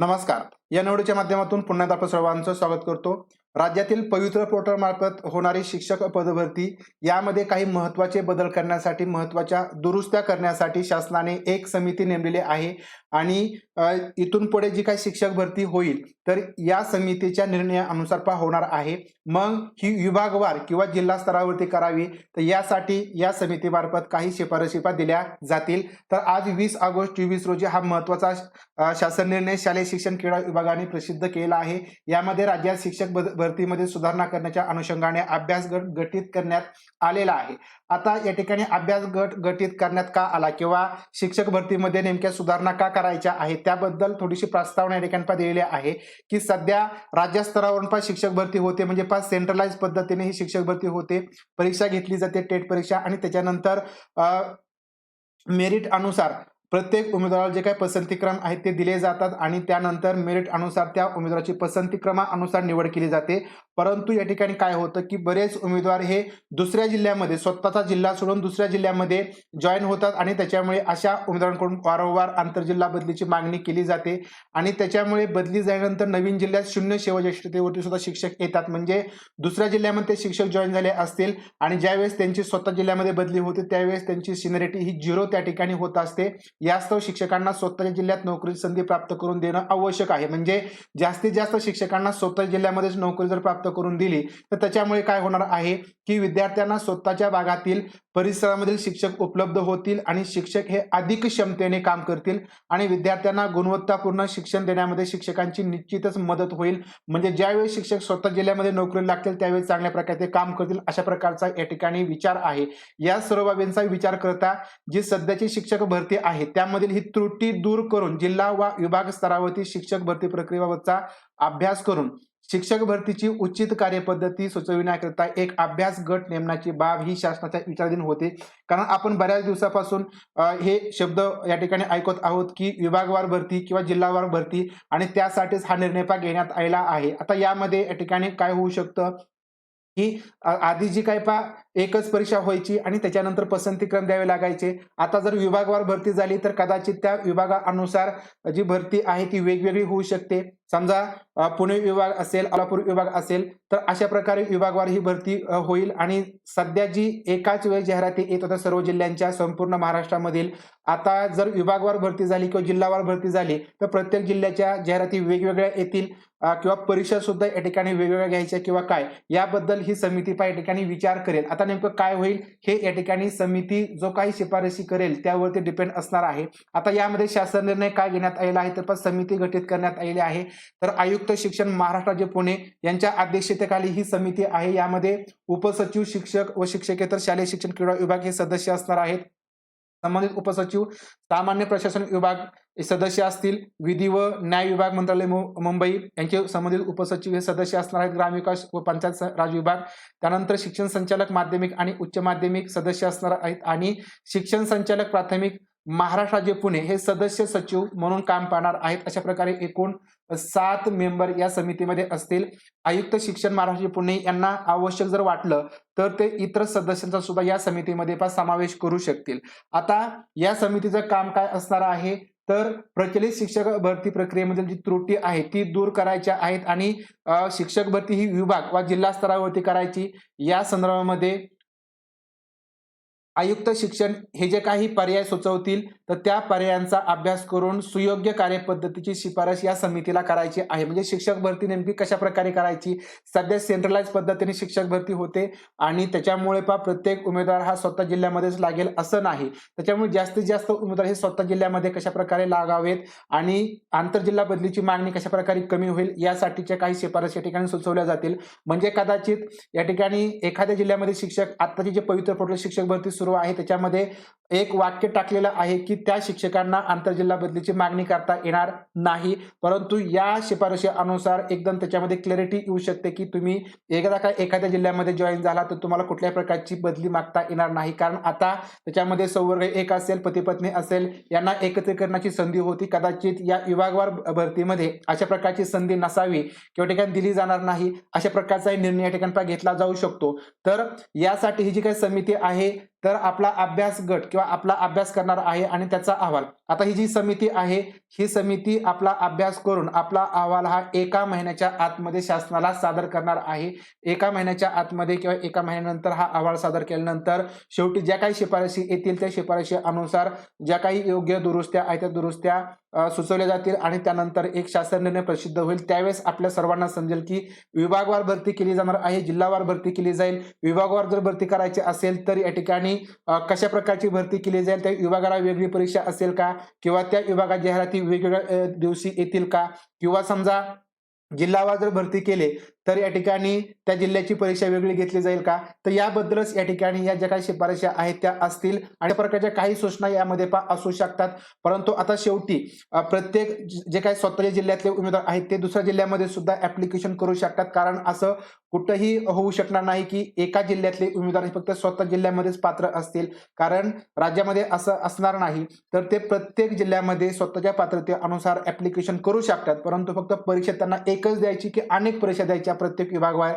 नमस्कार. या निवडीच्या माध्यमातून पुन्हा एकदा सर्वांचं स्वागत करतो. राज्यातील पवित्र पोर्टलमार्फत होणारी शिक्षक पदभरती यामध्ये काही महत्त्वाचे बदल करण्यासाठी महत्त्वाच्या दुरुस्त्या करण्यासाठी शासनाने एक समिती नेमलेली आहे आणि इथून पुढे जी काही शिक्षक भरती होईल तर या समितीच्या निर्णयानुसार पा होणार आहे. मग ही विभागवार किंवा जिल्हा स्तरावरती करावी तर यासाठी या समितीमार्फत काही शिफारशी पा दिल्या जातील. तर आज वीस ऑगस्ट चोवीस रोजी हा महत्त्वाचा शासन निर्णय शालेय शिक्षण क्रीडा विभागाने प्रसिद्ध केला आहे. यामध्ये राज्यात शिक्षक बद भरतीमध्ये सुधारणा करण्याच्या अनुषंगाने अभ्यास गट गठीत करण्यात आलेला आहे. आता या ठिकाणी अभ्यास गट गठीत करण्यात का आला किंवा शिक्षक भरतीमध्ये नेमक्या सुधारणा का करायच्या आहेत त्याबद्दल थोडीशी प्रस्तावना या ठिकाणी दिलेली आहे की सध्या राज्यस्तरावरून पण शिक्षक भरती होते म्हणजे पाच सेंट्रलाइज पद्धतीने ही शिक्षक भरती होते. परीक्षा घेतली जाते टेट परीक्षा आणि त्याच्यानंतर मेरिट अनुसार प्रत्येक उमेदवाराला जे काही पसंतीक्रम आहेत ते दिले जातात आणि त्यानंतर मेरिट अनुसार त्या उमेदवाराची पसंतीक्रमानुसार निवड केली जाते. परंतु या ठिकाणी काय होतं की बरेच उमेदवार हे दुसऱ्या जिल्ह्यामध्ये स्वतःचा जिल्हा सोडून दुसऱ्या जिल्ह्यामध्ये जॉईन होतात आणि त्याच्यामुळे अशा उमेदवारांकडून वारंवार आंतरजिल्हा बदलीची मागणी केली जाते. आणि त्याच्यामुळे बदली झाल्यानंतर नवीन जिल्ह्यात शून्य सेवाज्येष्ठतेवरती सुद्धा शिक्षक येतात. म्हणजे दुसऱ्या जिल्ह्यामध्ये शिक्षक जॉईन झाले असतील आणि ज्यावेळेस त्यांची स्वतः जिल्ह्यामध्ये बदली होते त्यावेळेस त्यांची सिनियरिटी ही झिरो त्या ठिकाणी होत असते. यास्तव शिक्षकांना स्वतःच्या जिल्ह्यात नोकरीची संधी प्राप्त करून देणं आवश्यक आहे. म्हणजे जास्तीत जास्त शिक्षकांना स्वतः जिल्ह्यामध्येच नोकरी जर प्राप्त करून दिली. तर त्याच्यामुळे काय होणार आहे की विद्यार्थ्यांना स्वतःच्या भागातील परिसरामधील शिक्षक उपलब्ध होतील आणि शिक्षक हे अधिक क्षमतेने काम करतील आणि विद्यार्थ्यांना गुणवत्तापूर्ण शिक्षण देण्यामध्ये शिक्षकांची निश्चितच मदत होईल. म्हणजे ज्यावेळी शिक्षक स्वतः जिल्ह्यामध्ये नोकरी लागतील त्यावेळी चांगल्या प्रकारे ते काम करतील अशा प्रकारचा या ठिकाणी विचार आहे. या सर्व बाबींचा विचार करता जी सध्याची शिक्षक भरती आहे त्यामधील ही त्रुटी दूर करून जिल्हा वा विभाग स्तरावरती शिक्षक भरती प्रक्रियेबाबतचा अभ्यास करून शिक्षक भरतीची उचित कार्यपद्धती सुचविण्याकरिता एक अभ्यास गट नेमण्याची बाब ही शासनाच्या विचाराधीन होते. कारण आपण बऱ्याच दिवसापासून हे शब्द या ठिकाणी ऐकत आहोत की विभागवार भरती किंवा जिल्हावार भरती आणि त्यासाठीच हा निर्णय घेण्यात आलेला आहे. आता यामध्ये या ठिकाणी काय होऊ शकतं? की आधी जी काय पा एकच परीक्षा व्हायची आणि त्याच्यानंतर पसंतीक्रम द्यावे लागायचे. आता जर विभागवार भरती झाली तर कदाचित त्या विभागानुसार जी भरती आहे ती वेगवेगळी होऊ शकते. समजा पुणे विभाग असेल अलापूर विभाग असेल तर अशा प्रकारे विभागवार ही भरती होईल आणि सध्या जी एकाच वेळ जाहिराती येत होत्या सर्व जिल्ह्यांच्या संपूर्ण महाराष्ट्रामधील आता जर विभागवार भरती झाली किंवा जिल्हावार भरती झाली तर प्रत्येक जिल्ह्याच्या जाहिराती वेगवेगळ्या येतील किंवा परीक्षा सुद्धा या ठिकाणी वेगवेगळ्या घ्यायच्या किंवा काय याबद्दल ही समिती पण या ठिकाणी विचार करेल. आता नेमकं काय होईल हे या ठिकाणी समिती जो काही शिफारशी करेल त्यावरती डिपेंड असणार आहे. आता यामध्ये शासन निर्णय काय घेण्यात आलेला आहे तर पण समिती गठीत करण्यात आलेली आहे. तर आयुक्त शिक्षण महाराष्ट्र राज्य पुणे यांच्या अध्यक्षतेखाली ही समिती आहे. यामध्ये उपसचिव शिक्षक व शिक्षकेतर शालेय शिक्षण क्रीडा विभाग हे सदस्य असणार आहेत. संबंधित उपसचिव सामान्य प्रशासन विभाग सदस्य असतील. विधी व न्याय विभाग मंत्रालय मुंबई यांचे संबंधित उपसचिव हे सदस्य असणार आहेत. ग्रामविकास व पंचायत राज विभाग. त्यानंतर शिक्षण संचालक माध्यमिक आणि उच्च माध्यमिक सदस्य असणार आहेत. आणि शिक्षण संचालक प्राथमिक महाराष्ट्र राज्य पुणे हे सदस्य सचिव म्हणून काम पाहणार आहेत. अशा प्रकारे एकूण सात मेंबर या समितीमध्ये असतील. आयुक्त शिक्षण महाराष्ट्र पुणे यांना आवश्यक जर वाटलं तर ते इतर सदस्यांचा सुद्धा या समितीमध्ये पण समावेश करू शकतील. आता या समितीचं काम काय असणार आहे? तर प्रचलित शिक्षक भरती प्रक्रियेमधील जी त्रुटी आहे ती दूर करायच्या आहेत आणि शिक्षक भरती ही विभाग वा जिल्हा स्तरावरती करायची. या संदर्भामध्ये आयुक्त शिक्षण हे जे काही पर्याय सुचवतील तर त्या पर्यायांचा अभ्यास करून सुयोग्य कार्यपद्धतीची शिफारस या समितीला करायची आहे. म्हणजे शिक्षक भरती नेमकी कशा प्रकारे करायची? सध्या सेंट्रलाइज पद्धतीने शिक्षक भरती होते आणि त्याच्यामुळे पा प्रत्येक उमेदवार हा स्वतः जिल्ह्यामध्येच लागेल असं नाही. त्याच्यामुळे जास्तीत जास्त उमेदवार हे स्वतः जिल्ह्यामध्ये कशा प्रकारे लागावेत आणि आंतरजिल्हा बदलीची मागणी कशा प्रकारे कमी होईल यासाठीच्या काही शिफारस या ठिकाणी सुचवल्या जातील. म्हणजे कदाचित या ठिकाणी एखाद्या जिल्ह्यामध्ये शिक्षक आत्ताची जे पवित्र पोटल शिक्षक भरती सुरू आहे त्याच्यामध्ये एक वाक्य टाकलेलं आहे की त्या शिक्षकांना आंतरजिल्हा बदलीची मागणी करता येणार नाही. परंतु या शिफारशी अनुसार एकदम त्याच्यामध्ये क्लॅरिटी येऊ शकते की तुम्ही एकदा काय एखाद्या जिल्ह्यामध्ये जॉईन झाला तर तुम्हाला कुठल्याही प्रकारची बदली मागता येणार नाही. कारण आता त्याच्यामध्ये संवर्ग एक असेल पतीपत्नी असेल यांना एकत्रीकरणाची संधी होती. कदाचित या विभागवार भरतीमध्ये अशा प्रकारची संधी नसावी किंवा ठिकाणी दिली जाणार नाही. अशा प्रकारचाही निर्णय या ठिकाणी घेतला जाऊ शकतो. तर यासाठी ही जी काही समिती आहे तर आपला अभ्यास गट किंवा आपला अभ्यास करणार आहे आणि त्याचा अहवाल. आता ही जी समिती आहे ही समिती आपला अभ्यास करून आपला अहवाल हा एका महिन्याच्या आतमध्ये शासनाला सादर करणार आहे. एका महिन्याच्या आतमध्ये किंवा एका महिन्यानंतर हा अहवाल सादर केल्यानंतर शेवटी ज्या काही शिफारशी येतील त्या शिफारशी अनुसार ज्या काही योग्य दुरुस्त्या आहेत त्या दुरुस्त्या सुचवल्या जातील आणि त्यानंतर एक शासन निर्णय प्रसिद्ध होईल. त्यावेळेस आपल्या सर्वांना समजेल की विभागवार भरती केली जाणार आहे जिल्हावार भरती केली जाईल. विभागवार जर भरती करायची असेल तर या ठिकाणी कशा प्रकारची भरती केली जाईल त्या विभागाला वेगळी परीक्षा असेल का? किंवा त्या विभागात जाहिराती वेगवेगळ्या दिवशी येतील का? किंवा समजा जिल्हावार जर भरती केले तर या ठिकाणी त्या जिल्ह्याची परीक्षा वेगळी घेतली जाईल का? तर याबद्दलच या ठिकाणी या ज्या काही शिफारशी आहेत त्या असतील. आणि प्रकारच्या काही सूचना यामध्ये पा असू शकतात. परंतु आता शेवटी प्रत्येक जे काही स्वतःच्या जिल्ह्यातले उमेदवार आहेत ते दुसऱ्या जिल्ह्यामध्ये सुद्धा ऍप्लिकेशन करू शकतात. कारण असं कुठंही होऊ शकणार नाही की एका जिल्ह्यातले उमेदवार फक्त स्वतः जिल्ह्यामध्येच पात्र असतील. कारण राज्यामध्ये असं असणार नाही. तर ते प्रत्येक जिल्ह्यामध्ये स्वतःच्या पात्रतेनुसार ऍप्लिकेशन करू शकतात. परंतु फक्त परीक्षा त्यांना एकच द्यायची की अनेक परीक्षा द्यायच्या? प्रत्येक विभागवार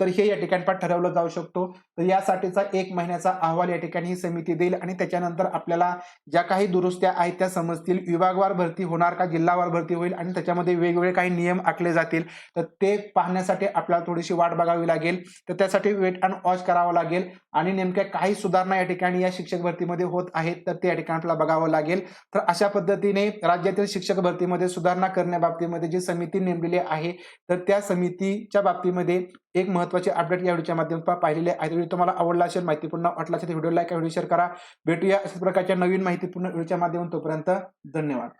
तर हे या ठिकाणी ठरवलं जाऊ शकतो. तर यासाठीचा एक महिन्याचा अहवाल या ठिकाणी ही समिती देईल आणि त्याच्यानंतर आपल्याला ज्या काही दुरुस्त्या आहेत त्या समजतील. विभागवार भरती होणार का जिल्हावार भरती होईल आणि त्याच्यामध्ये वेगवेगळे काही नियम आखले जातील. तर ते पाहण्यासाठी आपल्याला थोडीशी वाट बघावी लागेल. तर त्यासाठी वेट अँड वॉच करावं लागेल आणि नेमक्या काही सुधारणा या ठिकाणी या शिक्षक भरतीमध्ये होत आहेत तर ते या ठिकाणी आपल्याला बघावं लागेल. तर अशा पद्धतीने राज्यातील शिक्षक भरतीमध्ये सुधारणा करण्याबाबतीमध्ये जी समिती नेमलेली आहे तर त्या समितीच्या बाबतीमध्ये एक महत्त्वाचे अपडेट या व्हिडिओच्या माध्यमातून पाहिलेले आहे. व्हिडिओ तुम्हाला आवडला असेल माहितीपूर्ण वाटला असेल व्हिडिओ लाईक व्हिडिओ शेअर करा. भेटूया अशाच प्रकारच्या नवीन माहितीपूर्ण व्हिडिओच्या माध्यमातून. तोपर्यंत धन्यवाद.